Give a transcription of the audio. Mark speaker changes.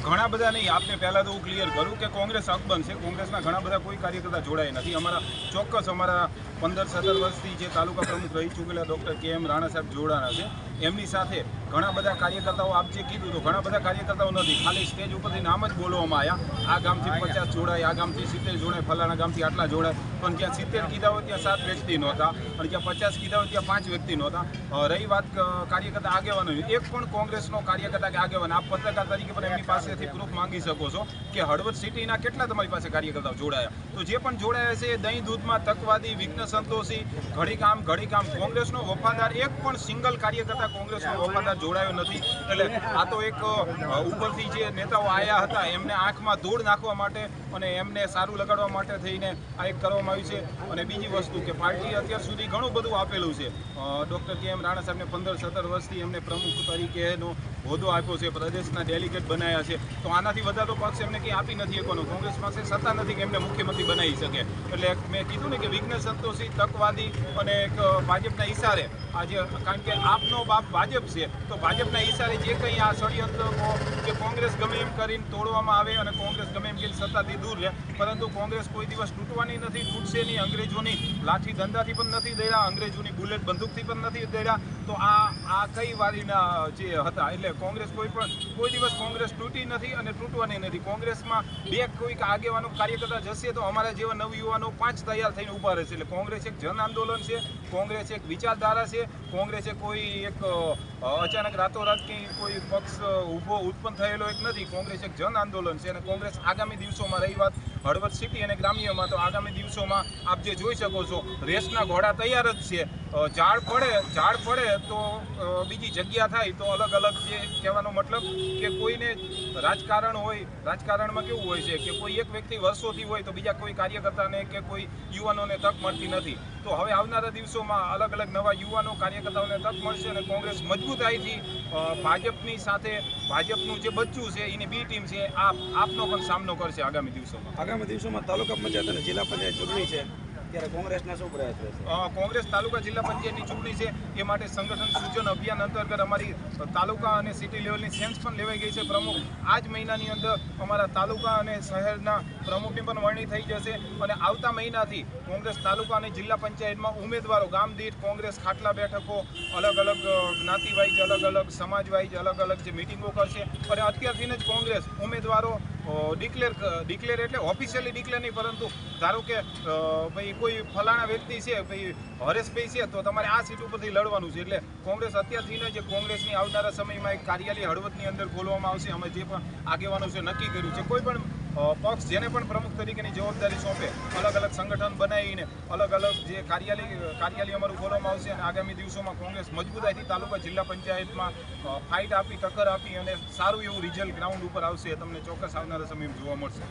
Speaker 1: ઘણા બધા નહીં, આપને પહેલાં તો હું ક્લિયર કરું કે કોંગ્રેસ અકબંધ છે. કોંગ્રેસના ઘણા બધા કોઈ કાર્યકર્તા જોડાયા નથી. અમારા ચોક્કસ અમારા પંદર, સત્તર વર્ષથી જે તાલુકા પ્રમુખ રહી ચૂકેલા ડૉક્ટર કે એમ રાણા સાહેબ જોડાણા છે. એમની સાથે ઘણા બધા કાર્યકર્તાઓ આપ જે કીધું તો ઘણા બધા કાર્યકર્તાઓ નથી. ખાલી સ્ટેજ ઉપરથી નામ જ બોલવામાં આવ્યા. આ ગામથી પચાસ જોડાય આ ગામથી સિત્તેર જોડાય ફલાણા ગામથી આટલા જોડાય. પણ જ્યાં સિત્તેર કીધા હોય ત્યાં સાત વ્યક્તિ નહોતા અને જ્યાં પચાસ કીધા હોય ત્યાં પાંચ વ્યક્તિ નહોતા. રહી વાત કાર્યકર્તા આગેવાનો એક પણ કોંગ્રેસનો કાર્યકર્તા કે આગેવાન આપ પત્રકાર તરીકે પણ એમની પાસેથી પ્રૂફ માંગી શકો છો કે હળવદ સિટીના કેટલા તમારી પાસે કાર્યકર્તાઓ જોડાયા. તો જે પણ જોડાયા છે એ દહીં દૂધમાં તકવાદી વિઘ્ન સંતોષી ઘડી કામ ઘડી કામ કોંગ્રેસનો વફાદાર એક પણ સિંગલ કાર્યકર્તા કોંગ્રેસનો વફાદાર જોડાયો નથી. એટલે આ તો એક ઉપરથી જે નેતાઓ આવ્યા હતા, એમને આંખમાં ધૂળ નાખવા માટે અને એમને સારું લગાડવા માટે થઈને આ એક કરવામાં આવ્યું છે. અને બીજી વસ્તુ કે પાર્ટીએ અત્યાર સુધી ઘણું બધું આપેલું છે. ડૉક્ટર કે એમ રાણા સાહેબને પંદર સત્તર વર્ષથી એમને પ્રમુખ તરીકેનો હોદ્દો આપ્યો છે, પ્રદેશના ડેલિગેટ બનાવ્યા છે. તો આનાથી વધારે તો પક્ષ એમને કંઈ આપી નથી શકવાનો. કોંગ્રેસ પાસે સત્તા નથી કે એમને મુખ્યમંત્રી બનાવી શકે. એટલે મેં કીધું ને કે વિઘ્ન સંતોષી તકવાદી અને એક ભાજપના ઈશારે આજે કારણ કે આપનો બાપ ભાજપ છે, તો ભાજપના ઈશારે જે કંઈ આ ષડયંત્રો કે કોંગ્રેસ ગમે એમ કરીને તોડવામાં આવે અને કોંગ્રેસ ગમે એમ કરીને સત્તાથી દૂર રહે, પરંતુ કોંગ્રેસ કોઈ દિવસ તૂટવાની નથી, તૂટશે નહીં, અંગ્રેજોની લાઠી ધંધાથી પણ નથી દર્યા અંગ્રેજોની બુલેટ બંદૂકથી પણ નથી દર્યા તો આ આ કઈ વારીના જે હતા, એટલે કોંગ્રેસ કોઈ પણ, કોઈ દિવસ કોંગ્રેસ તૂટી નથી અને તૂટવાની નથી. કોંગ્રેસમાં બે કોઈક આગેવાનો કાર્યકર્તા જશે તો અમારા જેવા નવયુવાનો પાંચ તૈયાર થઈને ઊભા રહેશે. એટલે કોંગ્રેસ એક જન આંદોલન છે, કોંગ્રેસ એક વિચારધારા છે, કોંગ્રેસ કોઈ એક અચાનક રાતોરાત કંઈ કોઈ પક્ષ ઊભો ઉત્પન્ન થયેલો એક નથી. કોંગ્રેસ એક જન આંદોલન છે અને કોંગ્રેસ આગામી દિવસોમાં રહી વાત હળવદ સિટી અને ગ્રામ્યમાં. તો આગામી દિવસોમાં આપ જે જોઈ શકો છો, રેસના ઘોડા તૈયાર જ છે. ઝાડ પડે ઝાડ પડે તો બીજી જગ્યા થાય તો અલગ અલગ જે કહેવાનો મતલબ કે કોઈને રાજકારણ હોય, રાજકારણમાં કેવું હોય છે કે કોઈ એક વ્યક્તિ વર્ષોથી હોય તો બીજા કોઈ કાર્યકર્તાને કે કોઈ યુવાનોને તક મળતી નથી. તો હવે આવનારા દિવસોમાં અલગ અલગ નવા યુવાનો કાર્યકર્તાઓને તક મળશે અને કોંગ્રેસ મજબૂતાઈથી ભાજપની સાથે ભાજપનું જે બચ્ચું છે, એની બી ટીમ છે, આપ, આપનો પણ સામનો કરશે આગામી દિવસોમાં.
Speaker 2: આગામી દિવસોમાં તાલુકા પંચાયત અને જિલ્લા પંચાયત ચૂંટણી છે. ત્યારે કોંગ્રેસના શું પ્રયાસ રહેશે?
Speaker 1: કોંગ્રેસ તાલુકા જિલ્લા પંચાયતની ચૂંટણી છે, એ માટે સંગઠન સૂચન અભિયાન અંતર્ગત અમારી તાલુકા અને સિટી લેવલની સેન્સ પણ લેવાઈ ગઈ છે. પ્રમુખ આ જ મહિનાની અંદર અમારા તાલુકા અને શહેરના પ્રમુખની પણ વરણી થઈ જશે અને આવતા મહિનાથી કોંગ્રેસ તાલુકા અને જિલ્લા પંચાયતમાં ઉમેદવારો ગામ દીઠ કોંગ્રેસ ખાટલા બેઠકો, અલગ અલગ જ્ઞાતિવાઇઝ, અલગ અલગ, સમાજવાઇઝ અલગ અલગ જે મિટિંગો કરશે. અને અત્યારથી જ કોંગ્રેસ ઉમેદવારો ડિક્લેર ડિક્લેર એટલે ઓફિશિયલી ડિક્લેર નહીં, પરંતુ ધારો કે ભાઈ કોઈ ફલાણા વ્યક્તિ છે, ભાઈ હરેશભાઈ છે, તો તમારે આ સીટ ઉપરથી લડવાનું છે. એટલે કોંગ્રેસ અત્યારથીને જ કોંગ્રેસની આવનારા સમયમાં એક કાર્યાલય હળવદની અંદર ખોલવામાં આવશે, અમે જે પણ આગેવાનો છે નક્કી કર્યું છે, કોઈ પણ પક્ષ જેને પણ પ્રમુખ તરીકેની જવાબદારી સોંપે, અલગ અલગ સંગઠન બનાવીને, અલગ અલગ જે કાર્યાલય કાર્યાલય અમારું ખોલવામાં આવશે અને આગામી દિવસોમાં કોંગ્રેસ મજબૂતાઈથી તાલુકા જિલ્લા પંચાયતમાં ફાઇટ આપી, ટક્કર આપી અને સારું એવું રિઝલ્ટ ગ્રાઉન્ડ ઉપર આવશે તમને ચોક્કસ આવનારા સમયમાં જોવા મળશે.